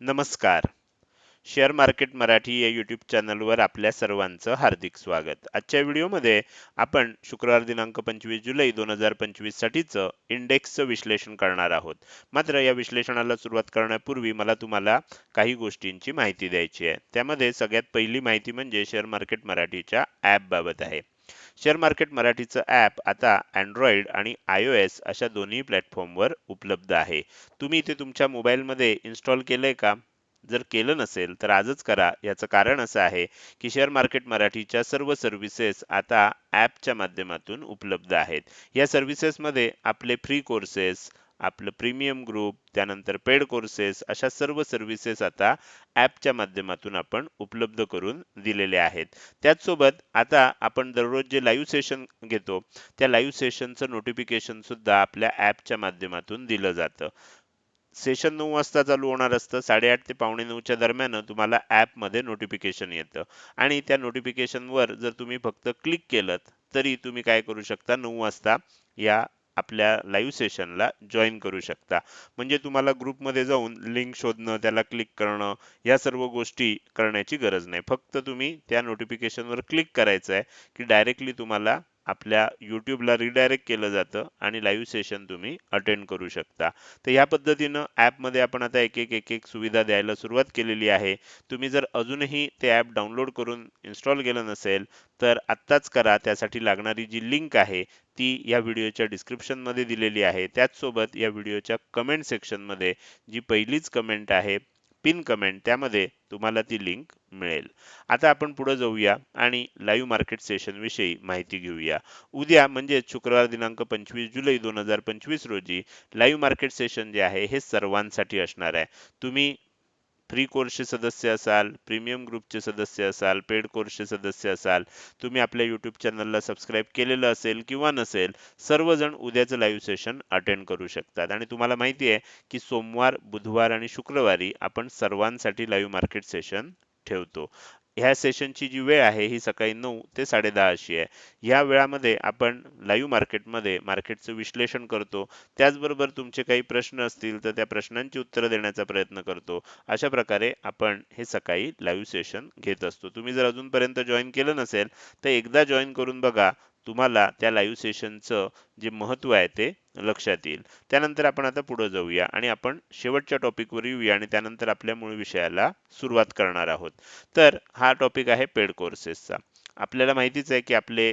नमस्कार. Share market Marathi या YouTube चॅनलवर आपल्या सर्वांचं हार्दिक स्वागत. आजच्या व्हिडिओमध्ये आपण शुक्रवार दिनांक पंचवीस जुलै दोन हजार पंचवीससाठीचं इंडेक्सचं विश्लेषण करणार आहोत. मात्र या विश्लेषणाला सुरुवात करण्यापूर्वी मला तुम्हाला काही गोष्टींची माहिती द्यायची आहे. त्यामध्ये सगळ्यात पहिली माहिती म्हणजे शेअर मार्केट मराठीच्या ॲपबाबत आहे. शेअर मार्केट मराठीचं ॲप आता अँड्रॉइड आणि आय ओ एस अशा दोन्ही प्लॅटफॉर्मवर उपलब्ध आहे. तुम्ही ते तुमच्या मोबाईलमध्ये इन्स्टॉल केलंय का? जर केलं नसेल तर आजच करा. याचं कारण असं आहे की शेअर मार्केट मराठीच्या सर्व सर्व्हिसेस आता ॲपच्या माध्यमातून उपलब्ध आहेत. या सर्व्हिसेसमध्ये आपले फ्री कोर्सेस आपलं प्रीमियम ग्रुप त्यानंतर पेड कोर्सेस अशा सर्व सर्व्हिसेस आता ॲपच्या माध्यमातून आपण उपलब्ध करून दिलेले आहेत. त्याचसोबत आता आपण दररोज जे लाईव्ह सेशन घेतो त्या लाईव्ह सेशनचं नोटिफिकेशन सुद्धा आपल्या ॲपच्या माध्यमातून दिलं जातं. सेशन नऊ वाजता चालू होणार असतं साडेआठ ते पावणे नऊच्या दरम्यान तुम्हाला ॲपमध्ये नोटिफिकेशन येतं. आणि त्या नोटिफिकेशनवर जर तुम्ही फक्त क्लिक केलं तरी तुम्ही काय करू शकता नऊ वाजता या आपल्या लाईव्ह सेशनला जॉईन करू शकता. म्हणजे तुम्हाला ग्रुपमध्ये जाऊन लिंक शोधणं त्याला क्लिक करणं या सर्व गोष्टी करण्याची गरज नाही. फक्त तुम्ही त्या नोटिफिकेशनवर क्लिक करायचं आहे की डायरेक्टली तुम्हाला आपल्या यूट्यूबला रिडायरेक्ट केलं जातं आणि लाईव्ह सेशन तुम्ही अटेंड करू शकता. तर ह्या पद्धतीनं ॲपमध्ये आपण आता एक एक एक एक सुविधा द्यायला सुरुवात केलेली आहे. तुम्ही जर अजूनही ते ॲप डाउनलोड करून इन्स्टॉल केलं नसेल तर आत्ताच करा. त्यासाठी लागणारी जी लिंक आहे ती या व्हिडिओच्या डिस्क्रिप्शनमध्ये दिलेली आहे. त्याचसोबत या व्हिडिओच्या कमेंट सेक्शनमध्ये जी पहिलीच कमेंट आहे पिन कमेंट त्यामध्ये तुम्हाला ती लिंक मिळेल. आता आपण पुढे जाऊया आणि लाईव्ह मार्केट सेशन विषयी माहिती घेऊया. उद्या म्हणजे शुक्रवार दिनांक पंचवीस जुलै दोन हजार पंचवीस रोजी लाईव्ह मार्केट सेशन जे आहे हे सर्वांसाठी असणार आहे. तुम्ही फ्री कोर्सचे सदस्य असाल प्रीमियम ग्रुपचे सदस्य असाल पेड कोर्सचे सदस्य असाल तुम्ही आपल्या यूट्यूब चॅनलला सबस्क्राईब केलेलं असेल किंवा नसेल सर्वजण उद्याचं लाईव्ह सेशन अटेंड करू शकतात. आणि तुम्हाला माहिती आहे की सोमवार बुधवार आणि शुक्रवारी आपण सर्वांसाठी लाईव्ह मार्केट सेशन ठेवतो. ह्या सेशनची जी वेळ आहे ही सकाळी नऊ ते साडेदहा अशी आहे. ह्या वेळामध्ये आपण लाईव्ह मार्केटमध्ये मार्केटचं विश्लेषण करतो. त्याचबरोबर तुमचे काही प्रश्न असतील तर त्या प्रश्नांची उत्तरं देण्याचा प्रयत्न करतो. अशा प्रकारे आपण हे सकाळी लाईव्ह सेशन घेत असतो. तुम्ही जर अजूनपर्यंत जॉईन केलं नसेल तर एकदा जॉईन करून बघा. तुम्हाला त्या लाईव्ह सेशनचं जे महत्त्व आहे ते लक्षात येईल. त्यानंतर आपण आता पुढे जाऊया आणि आपण शेवटच्या टॉपिकवर येऊया आणि त्यानंतर आपल्या मूळ विषयाला सुरुवात करणार आहोत. तर हा टॉपिक आहे पेड कोर्सेसचा आपल्याला माहितीच आहे की आपले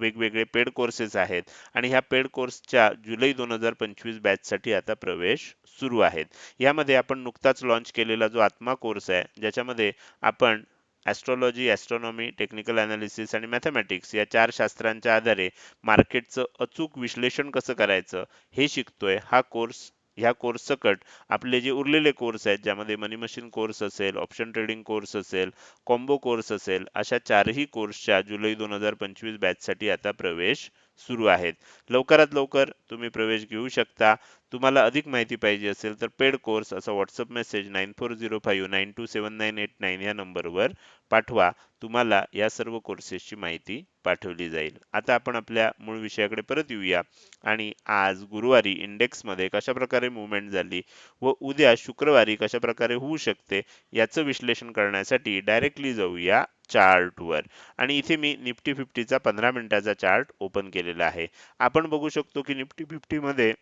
वेगवेगळे पेड कोर्सेस आहेत आणि ह्या पेड कोर्सच्या जुलै दोन हजार पंचवीस बॅचसाठी आता प्रवेश सुरू आहेत. यामध्ये आपण नुकताच लॉन्च केलेला जो आत्मा कोर्स आहे ज्याच्यामध्ये आपण ॲस्ट्रॉलॉजी ॲस्ट्रॉनॉमी टेक्निकल ॲनालिसिस आणि मॅथमॅटिक्स या चार शास्त्रांच्या आधारे मार्केटचं अचूक विश्लेषण कसं करायचं हे शिकतोय. हा कोर्स ह्या कोर्स सकट आपले जे उरलेले कोर्स आहेत ज्यामध्ये मनी मशीन कोर्स असेल ऑप्शन ट्रेडिंग कोर्स असेल कॉम्बो कोर्स असेल अशा चारही कोर्सच्या जुलै दोन हजार पंचवीस बॅचसाठी आता प्रवेश सुरू आहेत. लवकरात लवकर तुम्ही प्रवेश घेऊ शकता. तुम्हाला अधिक माहिती पाहिजे असेल तर पेड कोर्स असा WhatsApp message nine four zero five nine two seven nine eight nine या नंबरवर पाठवा. तुम्हाला या सर्व कोर्सेसची माहिती पाठवली जाईल. आता आपण आपल्या मूळ विषयाकडे परत येऊया. आणि आज गुरुवारी इंडेक्समध्ये कशाप्रकारे मुवमेंट झाली व उद्या शुक्रवारी कशा प्रकारे होऊ शकते याचं विश्लेषण करण्यासाठी डायरेक्टली जाऊया चार्टवर आणि इथे मी निफ्टी फिफ्टीचा पंधरा मिनिटाचा चार्ट ओपन केलेला आहे. आपण बघू शकतो की निफ्टी फिफ्टीमध्ये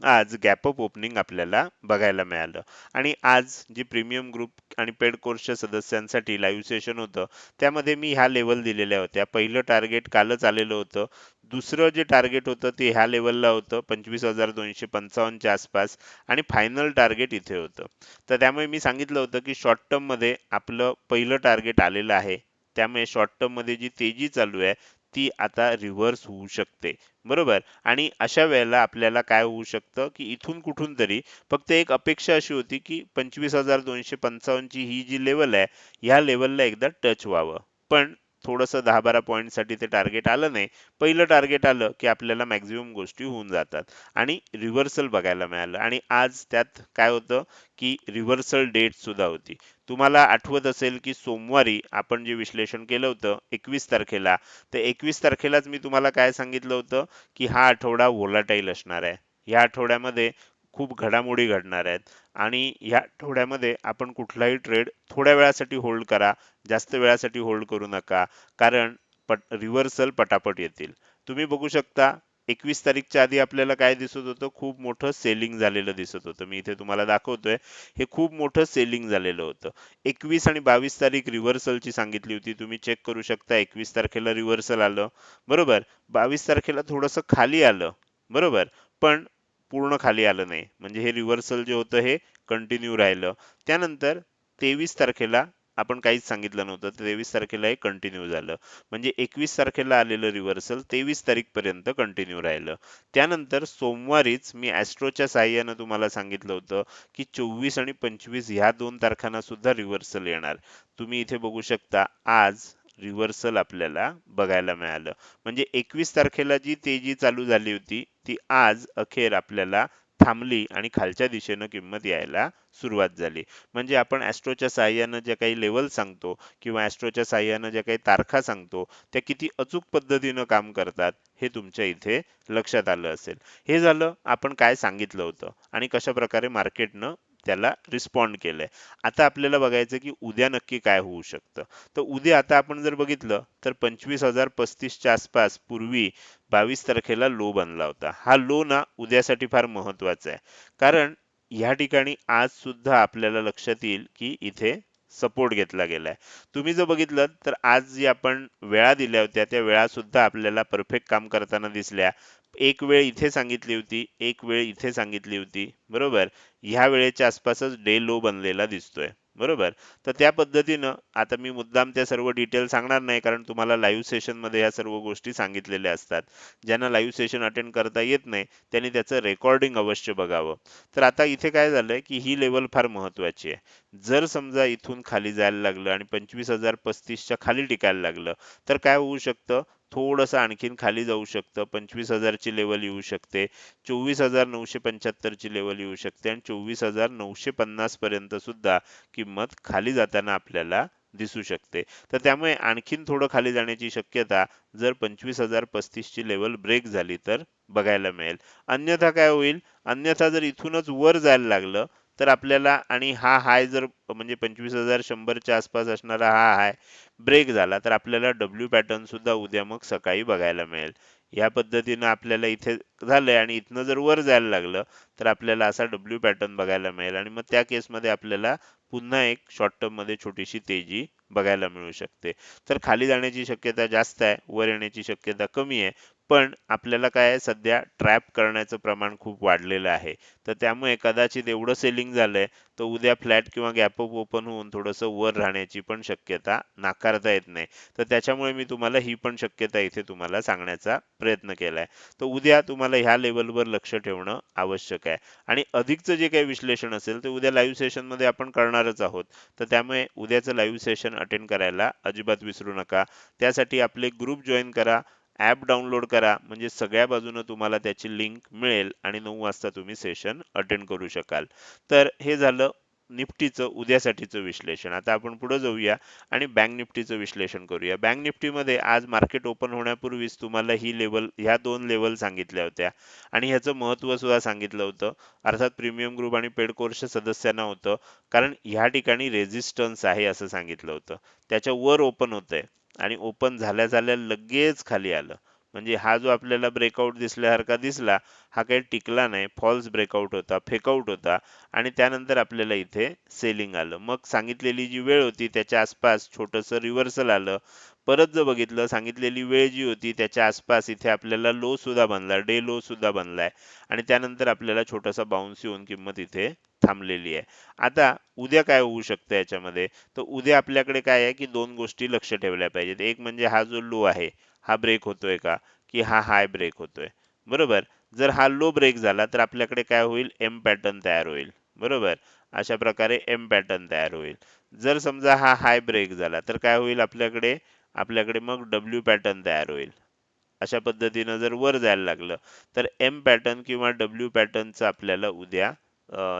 आज गॅप अप ओपनिंग आपल्याला बघायला मिळालं. आणि आज जी प्रीमियम ग्रुप आणि पेड कोर्सच्या सदस्यांसाठी लाईव्ह सेशन होतं त्यामध्ये मी ह्या लेवल दिलेल्या होत्या. पहिलं टार्गेट कालच आलेलं होतं. दुसरं जे टार्गेट होतं ते ह्या लेवलला होतं पंचवीस हजार दोनशे पंचावन्नच्या आसपास. आणि फायनल टार्गेट इथे होतं. तर त्यामुळे मी सांगितलं होतं की शॉर्ट टर्ममध्ये आपलं पहिलं टार्गेट आलेलं आहे. त्यामुळे शॉर्ट टर्ममध्ये जी तेजी चालू आहे ती आता रिव्हर्स होऊ शकते. बरोबर? आणि अशा वेळेला आपल्याला काय होऊ शकतं की इथून कुठून तरी फक्त एक अपेक्षा अशी होती की पंचवीस हजार दोनशे पंचावन्नची ही जी लेवल आहे ह्या लेवलला एकदा टच व्हावं. पण थोडंसं दहा बारा पॉईंटसाठी ते टार्गेट आलं नाही. पहिलं टार्गेट आलं की आपल्याला मॅक्झिमम गोष्टी होऊन जातात. आणि रिव्हर्सल बघायला मिळालं. आणि आज त्यात काय होतं की रिव्हर्सल डेट सुद्धा होती. तुम्हाला आठवत असेल की सोमवारी आपण जे विश्लेषण केलं होतं एकवीस तारखेला तर एकवीस तारखेलाच मी तुम्हाला काय सांगितलं होतं की हा आठवडा व्होलाटाईल असणार आहे. या आठवड्यामध्ये खूप घडामोडी घडणार आहेत. आणि ह्या आठवड्यामध्ये आपण कुठलाही ट्रेड थोड्या वेळासाठी होल्ड करा जास्त वेळासाठी होल्ड करू नका कारण पट रिव्हर्सल पटापट येतील. तुम्ही बघू शकता एकवीस तारीखच्या आधी आपल्याला काय दिसत होतं? खूप मोठं सेलिंग झालेलं दिसत होतं. मी इथे तुम्हाला दाखवतोय हे खूप मोठं सेलिंग झालेलं होतं. एकवीस आणि बावीस तारीख रिव्हर्सलची सांगितली होती. तुम्ही चेक करू शकता एकवीस तारखेला रिव्हर्सल आलं. बरोबर? बावीस तारखेला थोडंसं खाली आलं. बरोबर? पण पूर्ण खाली आलं नाही. म्हणजे हे रिव्हर्सल जे होतं हे कंटिन्यू राहिलं. त्यानंतर तेवीस तारखेला आपण काहीच सांगितलं नव्हतं. तेवीस तारखेला हे कंटिन्यू झालं. म्हणजे एकवीस तारखेला आलेलं रिव्हर्सल तेवीस तारीखपर्यंत कंटिन्यू राहिलं. त्यानंतर सोमवारीच मी ॲस्ट्रोच्या साह्यानं तुम्हाला सांगितलं होतं की चोवीस आणि पंचवीस ह्या दोन तारखांना सुद्धा रिव्हर्सल येणार. तुम्ही इथे बघू शकता आज रिव्हर्सल आपल्याला बघायला मिळालं. म्हणजे एकवीस तारखेला जी तेजी चालू झाली होती ती आज अखेर आपल्याला थांबली आणि खालच्या दिशेनं किंमत यायला सुरुवात झाली. म्हणजे आपण ॲस्ट्रोच्या साह्यानं ज्या काही लेवल सांगतो किंवा ॲस्ट्रोच्या साह्यानं ज्या काही तारखा सांगतो त्या किती अचूक पद्धतीनं काम करतात हे तुमच्या इथे लक्षात आलं असेल. हे झालं आपण काय सांगितलं होतं आणि कशा प्रकारे मार्केटनं त्याला रिस्पॉन्ड केलंय. आता आपल्याला बघायचं की उद्या नक्की काय होऊ शकतं. तर उद्या आता आपण जर बघितलं तर पंचवीस हजार पस्तीसच्या आसपास पूर्वी बावीस तारखेला लो बनला होता. हा लो ना उद्यासाठी फार महत्त्वाचा आहे. कारण ह्या ठिकाणी आज सुद्धा आपल्याला लक्षात येईल की इथे सपोर्ट घेतला गेलाय. तुम्ही जर बघितलं तर आज जी आपण वेळा दिल्या होत्या त्या वेळा सुद्धा आपल्याला परफेक्ट काम करताना दिसल्या. एक वेळ इथे सांगितली होती एक वेळ इथे सांगितली होती बरोबर? ह्या वेळेच्या आसपासच डे लो बनलेला दिसतोय बरोबर? तर त्या पद्धतीनं आता मी मुद्दाम त्या सर्व डिटेल सांगणार नाही कारण तुम्हाला लाईव्ह सेशनमध्ये या सर्व गोष्टी सांगितलेल्या असतात. ज्यांना लाईव्ह सेशन अटेंड करता येत नाही त्यांनी त्याचं रेकॉर्डिंग अवश्य बघावं. तर आता इथे काय झालंय की ही लेवल फार महत्वाची आहे. जर समजा इथून खाली जायला लागलं आणि पंचवीस हजार पस्तीसच्या खाली टिकायला लागलं तर काय होऊ शकतं? थोडंसं आणखीन खाली जाऊ शकतं. पंचवीस हजारची लेवल येऊ शकते. चोवीस हजार नऊशे पंच्याहत्तरची लेवल येऊ शकते. आणि चोवीस हजार नऊशे पन्नास पर्यंत सुद्धा किंमत खाली जाताना आपल्याला दिसू शकते. तर त्यामुळे आणखीन थोडं खाली जाण्याची शक्यता जर पंचवीस हजार पस्तीसची लेवल ब्रेक झाली तर बघायला मिळेल. अन्यथा काय होईल? अन्यथा जर इथूनच वर जायला लागलं तर आपल्याला आणि हा हाय जर म्हणजे पंचवीस हजार शंभरच्या आसपास असणारा हा हाय ब्रेक झाला तर आपल्याला डब्ल्यू पॅटर्न सुद्धा उद्या मग सकाळी बघायला मिळेल. या पद्धतीनं आपल्याला इथे झालंय आणि इथनं जर वर जायला लागलं तर आपल्याला असा डब्ल्यू पॅटर्न बघायला मिळेल आणि मग त्या केसमध्ये आपल्याला पुन्हा एक शॉर्ट टर्ममध्ये छोटीशी तेजी बघायला मिळू शकते. तर खाली जाण्याची शक्यता जास्त आहे वर येण्याची शक्यता कमी आहे. पण आपल्याला काय सध्या ट्रॅप करण्याचं प्रमाण खूप वाढलेलं आहे. तर त्यामुळे कदाचित एवढं सेलिंग झालंय तर उद्या फ्लॅट किंवा गॅपअप ओपन होऊन थोडंसं वर राहण्याची पण शक्यता नाकारता येत नाही. तर त्याच्यामुळे मी तुम्हाला ही पण शक्यता इथे तुम्हाला सांगण्याचा प्रयत्न केलाय. तर उद्या तुम्हाला ह्या लेवलवर लक्ष ठेवणं आवश्यक आहे. आणि अधिकचं जे काही विश्लेषण असेल ते उद्या लाईव्ह सेशनमध्ये आपण करणारच आहोत. तर त्यामुळे उद्याचं लाईव्ह सेशन अटेंड करायला अजिबात विसरू नका. त्यासाठी आपले ग्रुप जॉईन करा. ॲप डाउनलोड करा. म्हणजे सगळ्या बाजूनं तुम्हाला त्याची लिंक मिळेल आणि नऊ वाजता तुम्ही सेशन अटेंड करू शकाल. तर हे झालं निफ्टीचं उद्यासाठीचं विश्लेषण. आता आपण पुढे जाऊया आणि बँक निफ्टीचं विश्लेषण करूया. बँक निफ्टीमध्ये आज मार्केट ओपन होण्यापूर्वीच तुम्हाला ही लेवल ह्या दोन लेवल सांगितल्या होत्या. आणि ह्याचं महत्त्व सुद्धा सांगितलं होतं. अर्थात प्रीमियम ग्रुप आणि पेड कोर्सच्या सदस्यांना होतं. कारण ह्या ठिकाणी रेझिस्टन्स आहे असं सांगितलं होतं. त्याच्या वर ओपन होतंय. आणि ओपन झाल्या झाल्या लगेच खाली आलं. म्हणजे हा जो आपल्याला ब्रेकआउट दिसल्यासारखा दिसला हा काही टिकला नाही. फॉल्स ब्रेकआउट होता फेकआउट होता आणि त्यानंतर आपल्याला इथे सेलिंग आलं. मग सांगितलेली जी वेळ होती त्याच्या आसपास छोटंसं रिव्हर्सल आलं. परत जर बघितलं सांगितलेली वेळ जी होती त्याच्या आसपास इथे आपल्याला लो सुद्धा बनला डे लो सुद्धा बनलाय. आणि त्यानंतर आपल्याला छोटासा बाउन्स येऊन किंमत इथे थांबलेली आहे. आता उद्या काय होऊ शकतं याच्यामध्ये? तर उद्या आपल्याकडे काय आहे की दोन गोष्टी लक्ष ठेवल्या पाहिजेत. एक म्हणजे हा जो लो आहे हा ब्रेक होतोय का? की हा हाय ब्रेक होतोय. बरोबर? जर हा लो ब्रेक झाला तर आपल्याकडे काय होईल? एम पॅटर्न तयार होईल. बरोबर? अशा प्रकारे एम पॅटर्न तयार होईल. जर समजा हा हाय ब्रेक झाला तर काय होईल आपल्याकडे? आपल्याकडे मग डब्ल्यू पॅटर्न तयार होईल. अशा पद्धतीनं जर वर जायला लागलं तर एम पॅटर्न किंवा डब्ल्यू पॅटर्नचं आपल्याला उद्या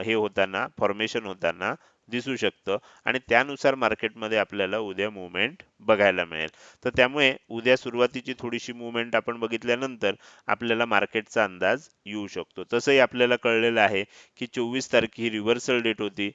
हे होताना फॉर्मेशन होताना दिसू शकतं. आणि त्यानुसार मार्केटमध्ये आपल्याला उद्या मुवमेंट बघायला मिळेल. तर त्यामुळे उद्या सुरुवातीची थोडीशी मुवमेंट आपण बघितल्यानंतर आपल्याला मार्केटचा अंदाज येऊ शकतो. तसंही आपल्याला कळलेलं आहे की चोवीस तारखे ही रिव्हर्सल डेट होती.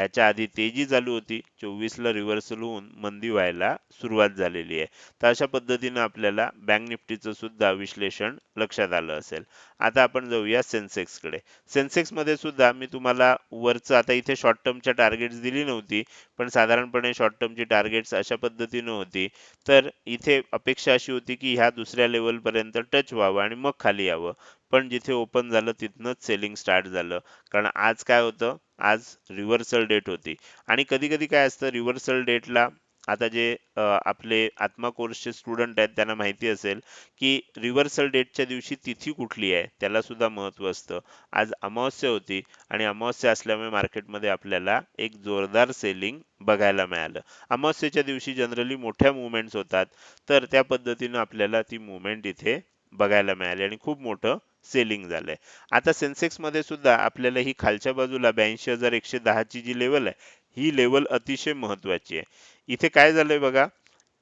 याच्या आधी तेजी चालू होती. चोवीस ला रिव्हर्सल होऊन मंदी व्हायला सुरुवात झालेली आहे. तर अशा पद्धतीनं आपल्याला बँक निफ्टीचं सुद्धा विश्लेषण लक्षात आलं असेल. आता आपण जाऊया सेन्सेक्सकडे. सेन्सेक्समध्ये सुद्धा मी तुम्हाला वरचं आता इथे शॉर्ट टर्मच्या टार्गेट्स दिली नव्हती पण साधारणपणे शॉर्ट टर्मची टार्गेट्स अशा पद्धतीनं होती. तर इथे अपेक्षा अशी होती की ह्या दुसऱ्या लेवल पर्यंत टच व्हावं आणि मग खाली यावं. पण जिथे ओपन झालं तिथनंच सेलिंग स्टार्ट झालं. कारण आज काय होतं? आज रिव्हर्सल डेट होती. आणि कधी कधी काय असतं रिव्हर्सल डेटला आता जे आपले आत्मा कोर्सचे स्टुडंट आहेत त्यांना माहिती असेल की रिव्हर्सल डेटच्या दिवशी तिथी कुठली आहे त्याला सुद्धा असतं. आज अमावस्या होती आणि अमावस्या असल्यामुळे मार्केटमध्ये आपल्याला एक जोरदार सेलिंग बघायला मिळालं. अमावस्येच्या दिवशी जनरली मोठ्या मुवमेंट्स होतात तर त्या पद्धतीनं आपल्याला ती मुवमेंट इथे बघायला मिळाली. आणि खूप मोठं सेलिंग झालंय. आता सेन्सेक्समध्ये सुद्धा आपल्याला ही खालच्या बाजूला ब्याऐंशी हजार एकशे दहाची जी लेवल आहे ही लेवल अतिशय महत्वाची आहे. इथे काय झालंय बघा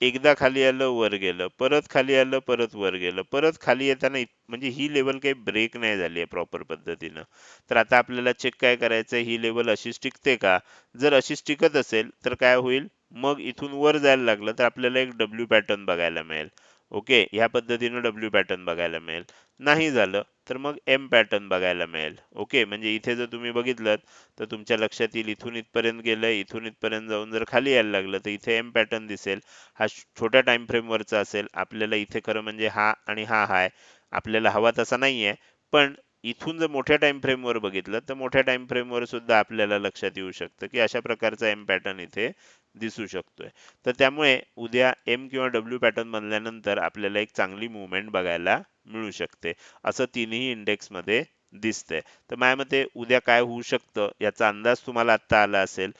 एकदा खाली आलं वर गेलं परत खाली आलं परत वर गेलं परत खाली येताना म्हणजे ही लेवल काही ब्रेक नाही झाली आहे प्रॉपर पद्धतीनं. तर आता आपल्याला चेक काय करायचं ही लेवल अशीच टिकते का? जर अशीच टिकत असेल तर काय होईल? मग इथून वर जायला लागलं तर आपल्याला एक डब्ल्यू पॅटर्न बघायला मिळेल. ओके ह्या पद्धतीनं डब्ल्यू पॅटर्न बघायला मिळेल. नाही झालं तर मग एम पॅटर्न बघायला मिळेल. ओके म्हणजे इथे जर तुम्ही बघितलं तर तुमच्या लक्षात येईल इथून इथपर्यंत गेलं इथून इथपर्यंत जाऊन जर खाली यायला लागलं तर इथे एम पॅटर्न दिसेल. हा छोट्या टाइम फ्रेम वरचा असेल. आपल्याला इथे खरं म्हणजे हा आणि हा हाय आपल्याला हवा तसा नाहीये पण इथून जर मोठ्या टाइम फ्रेम वर बघितलं तर मोठ्या टाइम फ्रेम वर सुद्धा आपल्याला लक्षात येऊ शकतं की अशा प्रकारचा एम पॅटर्न इथे दिसू शकतोय. तर त्यामुळे उद्या एम किंवा डब्ल्यू पॅटर्न बनल्यानंतर आपल्याला एक चांगली मुवमेंट बघायला मिळू शकते. असं तिन्ही इंडेक्समध्ये दिसतंय. तर माझ्या मते उद्या काय होऊ शकतं याचा अंदाज तुम्हाला आता आला असेल.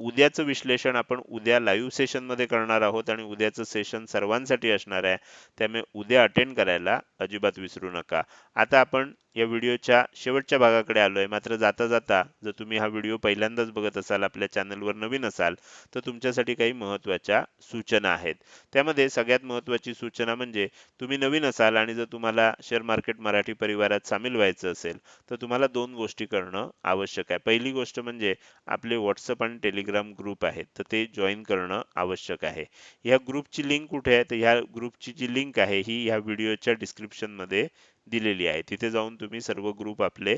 उद्याचं विश्लेषण आपण उद्या लाईव्ह सेशनमध्ये करणार आहोत आणि उद्याचं सेशन सर्वांसाठी असणार आहे. त्यामुळे उद्या अटेंड करायला अजिबात विसरू नका. आता आपण या व्हिडिओच्या शेवटच्या भागाकडे आलोय. मात्र जाता जाता जर तुम्ही हा व्हिडिओ पहिल्यांदाच बघत असाल आपल्या चॅनलवर नवीन असाल तर तुमच्यासाठी काही महत्त्वाच्या सूचना आहेत. त्यामध्ये सगळ्यात महत्त्वाची सूचना म्हणजे तुम्ही नवीन असाल आणि जर तुम्हाला शेअर मार्केट मराठी परिवारात सामील व्हायचं असेल तर तुम्हाला दोन गोष्टी करणं आवश्यक आहे. पहिली गोष्ट म्हणजे आपले व्हॉट्सअप आणि टेलिग्राम ग्रुप आहेत तर ते जॉईन करणं आवश्यक आहे. ह्या ग्रुपची लिंक कुठे आहे? तर ह्या ग्रुपची जी लिंक आहे ही ह्या व्हिडिओच्या डिस्क्रिप्शनमध्ये दिलेली आहे. तिथे जाऊन तुम्ही सर्व ग्रुप आपले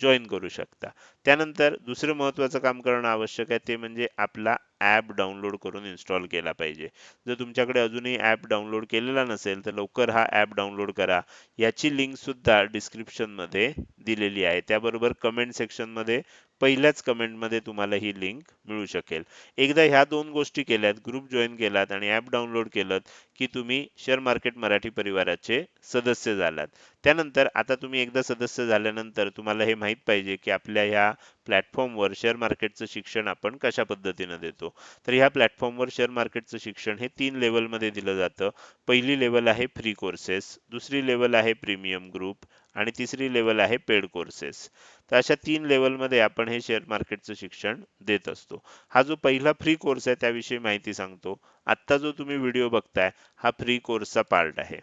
जॉईन करू शकता. त्यानंतर दुसरं महत्त्वाचं काम करणं आवश्यक आहे ते म्हणजे आपला ॲप डाउनलोड करून इन्स्टॉल केला पाहिजे. जर तुमच्याकडे अजूनही ॲप डाउनलोड केलेला नसेल तर लवकर हा ॲप डाउनलोड करा. याची लिंकसुद्धा डिस्क्रिप्शनमध्ये दिलेली आहे. त्याबरोबर कमेंट सेक्शनमध्ये पहिल्याच कमेंटमध्ये तुम्हाला ही लिंक मिळू शकेल. एकदा ह्या दोन गोष्टी केल्यात ग्रुप जॉईन केलात आणि ॲप डाउनलोड केलं की तुम्ही शेअर मार्केट मराठी परिवाराचे सदस्य झालात. त्यानंतर आता तुम्ही एकदा सदस्य झाल्यानंतर तुम्हाला हे माहीत पाहिजे की आपल्या ह्या प्लॅटफॉर्मवर शेअर मार्केटचं शिक्षण आपण कशा पद्धतीनं देतो? तर ह्या प्लॅटफॉर्मवर शेअर मार्केटचं शिक्षण हे तीन लेवलमध्ये दिलं जातं. पहिली लेवल आहे फ्री कोर्सेस दुसरी लेवल आहे प्रीमियम ग्रुप आणि तिसरी लेवल आहे पेड कोर्सेस तर अशा तीन लेवलमध्ये आपण हे शेअर मार्केटचं शिक्षण देत असतो. हा जो पहिला फ्री कोर्स आहे त्याविषयी माहिती सांगतो. आत्ता जो तुम्ही व्हिडिओ बघताय हा फ्री कोर्सचा पार्ट आहे.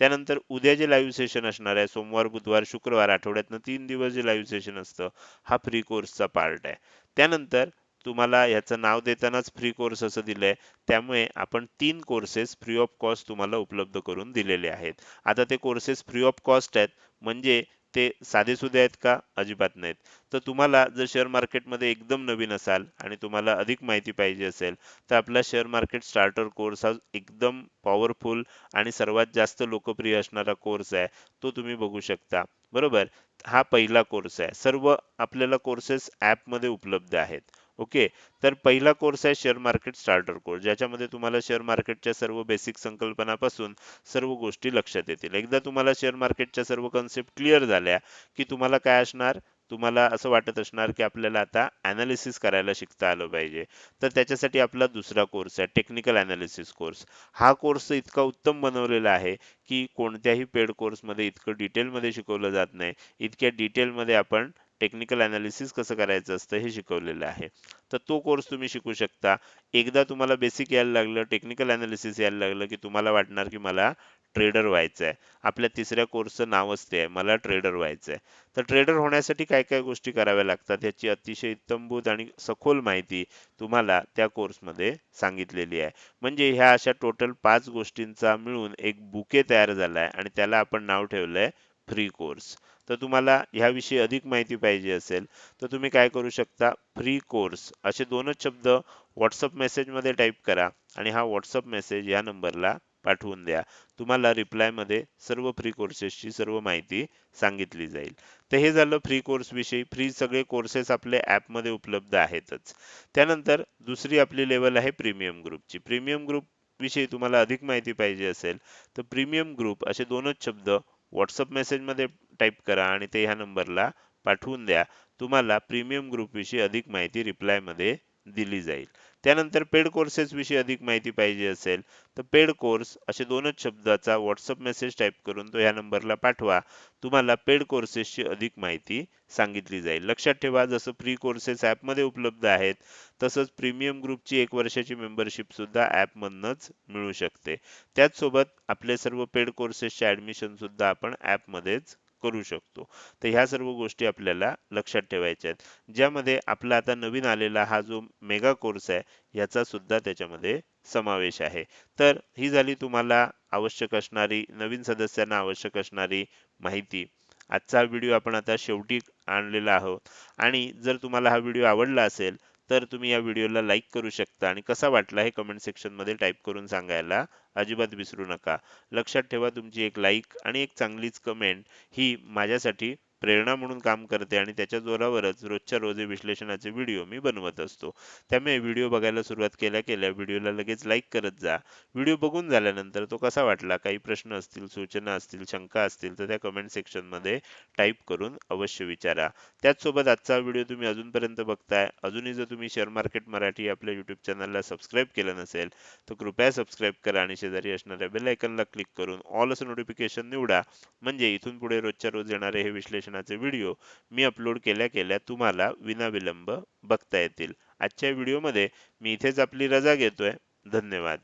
त्यानंतर उद्या जे लाईव्ह सेशन असणार आहे सोमवार बुधवार शुक्रवार आठवड्यातनं तीन दिवस जे लाईव्ह सेशन असतं हा फ्री कोर्सचा पार्ट आहे. त्यानंतर तुम्हाला याचं नाव देतानाच फ्री कोर्स असं दिलंय त्यामुळे आपण तीन कोर्सेस फ्री ऑफ कॉस्ट तुम्हाला उपलब्ध करून दिलेले आहेत. आता ते कोर्सेस फ्री ऑफ कॉस्ट आहेत म्हणजे ते साधेसुधे आहेत का? अजिबात नाहीत. तर तुम्हाला जर शेअर मार्केटमध्ये एकदम नवीन असाल आणि तुम्हाला अधिक माहिती पाहिजे असेल तर आपला शेअर मार्केट स्टार्टर कोर्स हा एकदम पॉवरफुल आणि सर्वात जास्त लोकप्रिय असणारा कोर्स आहे. तो तुम्ही बघू शकता. बरोबर? हा पहिला कोर्स आहे. सर्व आपल्याला कोर्सेस मध्ये उपलब्ध आहेत. ओके. तर पहिला कोर्स आहे शेअर मार्केट स्टार्टर कोर्स ज्याच्यामध्ये तुम्हाला शेअर मार्केटच्या सर्व बेसिक संकल्पनापासून सर्व गोष्टी लक्षात येतील. एकदा तुम्हाला शेअर मार्केटच्या सर्व कन्सेप्ट क्लिअर झाल्या की तुम्हाला काय असणार? तुम्हाला असं वाटत असणार की आपल्याला आता अनालिसिस करायला शिकता आलं पाहिजे. तर त्याच्यासाठी आपला दुसरा कोर्स आहे टेक्निकल अनालिसिस कोर्स हा कोर्स इतका उत्तम बनवलेला आहे की कोणत्याही पेड कोर्समध्ये इतकं डिटेलमध्ये शिकवलं जात नाही. इतक्या डिटेलमध्ये आपण टेक्निकल ॲनालिसिस कसं करायचं असतं हे शिकवलेलं आहे. तर तो कोर्स तुम्ही शिकू शकता. एकदा तुम्हाला बेसिक यायला लागलं टेक्निकल ॲनालिसिस यायला लागलं की तुम्हाला वाटणार की मला ट्रेडर व्हायचं आहे आपल्या तिसऱ्या कोर्सचं नावच ते आहे मला ट्रेडर व्हायचं आहे तर ट्रेडर होण्यासाठी काय काय गोष्टी कराव्या लागतात याची अतिशय इत्तमभूत आणि सखोल माहिती तुम्हाला त्या कोर्समध्ये सांगितलेली आहे. म्हणजे ह्या अशा टोटल पाच गोष्टींचा मिळून एक बुके तयार झालाय आणि त्याला आपण नाव ठेवलंय फ्री कोर्स तर तुम्हाला ह्याविषयी अधिक माहिती पाहिजे असेल तर तुम्ही काय करू शकता फ्री कोर्स असे दोनच शब्द व्हॉट्सअप मेसेजमध्ये टाईप करा आणि हा व्हॉट्सअप मेसेज या नंबरला पाठवून द्या. तुम्हाला रिप्लायमध्ये सर्व फ्री कोर्सेसची सर्व माहिती सांगितली जाईल. तर हे झालं फ्री कोर्स विषयी. फ्री सगळे कोर्सेस आपले ॲपमध्ये उपलब्ध आहेतच. त्यानंतर दुसरी आपली लेवल आहे प्रीमियम ग्रुपची प्रीमियम ग्रुप विषयी तुम्हाला अधिक माहिती पाहिजे असेल तर प्रीमियम ग्रुप असे दोनच शब्द व्हॉट्सअप मेसेजमध्ये टाईप करा आणि ते ह्या नंबरला पाठवून द्या. तुम्हाला प्रीमियम ग्रुपविषयी अधिक माहिती रिप्लायमध्ये दिली जाईल. त्यानंतर पेड कोर्सेस विषयी अधिक माहिती पाहिजे असेल तर पेड कोर्स असे दोनच शब्दाचा व्हॉट्सअप मेसेज टाईप करून तो ह्या नंबरला पाठवा. तुम्हाला पेड कोर्सेसची अधिक माहिती सांगितली जाईल. लक्षात ठेवा जसं फ्री कोर्सेस ॲपमध्ये उपलब्ध आहेत तसंच प्रीमियम ग्रुपची एक वर्षाची मेंबरशिप सुद्धा ॲपमधनंच मिळू शकते. त्याचसोबत आपले सर्व पेड कोर्सेसचे ॲडमिशनसुद्धा आपण ॲपमध्येच करू शकतो. तर ह्या सर्व गोष्टी आपल्याला लक्षात ठेवायच्या आहेत. ज्यामध्ये आपला आता नवीन आलेला हा जो मेगा कोर्स आहे याचा सुद्धा त्याच्यामध्ये समावेश आहे. तर ही झाली तुम्हाला आवश्यक असणारी नवीन सदस्यांना आवश्यक असणारी माहिती. आजचा व्हिडिओ आपण आता शेवटी आणलेला आहोत. आणि जर तुम्हाला हा व्हिडिओ आवडला असेल तर तुम्ही या व्हिडिओला लाईक करू शकता. आणि कसा वाटला हे कमेंट सेक्शनमध्ये टाईप करून सांगायला अजिबात विसरू नका. लक्षात ठेवा तुमची एक लाईक आणि एक चांगलीच कमेंट ही माझ्यासाठी प्रेरणा म्हणून काम करते आणि त्याच्या जोरावरच रोजच्या रोज विश्लेषणाचे व्हिडिओ मी बनवत असतो. त्यामुळे व्हिडिओ बघायला सुरुवात केल्या केल्या व्हिडिओला लगेच लाईक करत जा. व्हिडिओ बघून झाल्यानंतर तो कसा वाटला? काही प्रश्न असतील सूचना असतील शंका असतील तर त्या कमेंट सेक्शनमध्ये टाईप करून अवश्य विचारा. त्याचसोबत आजचा व्हिडिओ तुम्ही अजूनपर्यंत बघताय. अजूनही जर तुम्ही शेअर मार्केट मराठी आपल्या युट्यूब चॅनलला सबस्क्राईब केलं नसेल तर कृपया सबस्क्राईब करा आणि शेजारी असणाऱ्या बेल आयकनला क्लिक करून ऑल असं नोटिफिकेशन निवडा. म्हणजे इथून पुढे रोजच्या रोज येणारे हे विश्लेषण विश्लेषणाचे व्हिडिओ मी अपलोड केल्या केल्या तुम्हाला विनाविलंब बघता येतील. आजच्या व्हिडिओमध्ये मी इथेच आपली रजा घेतोय. धन्यवाद.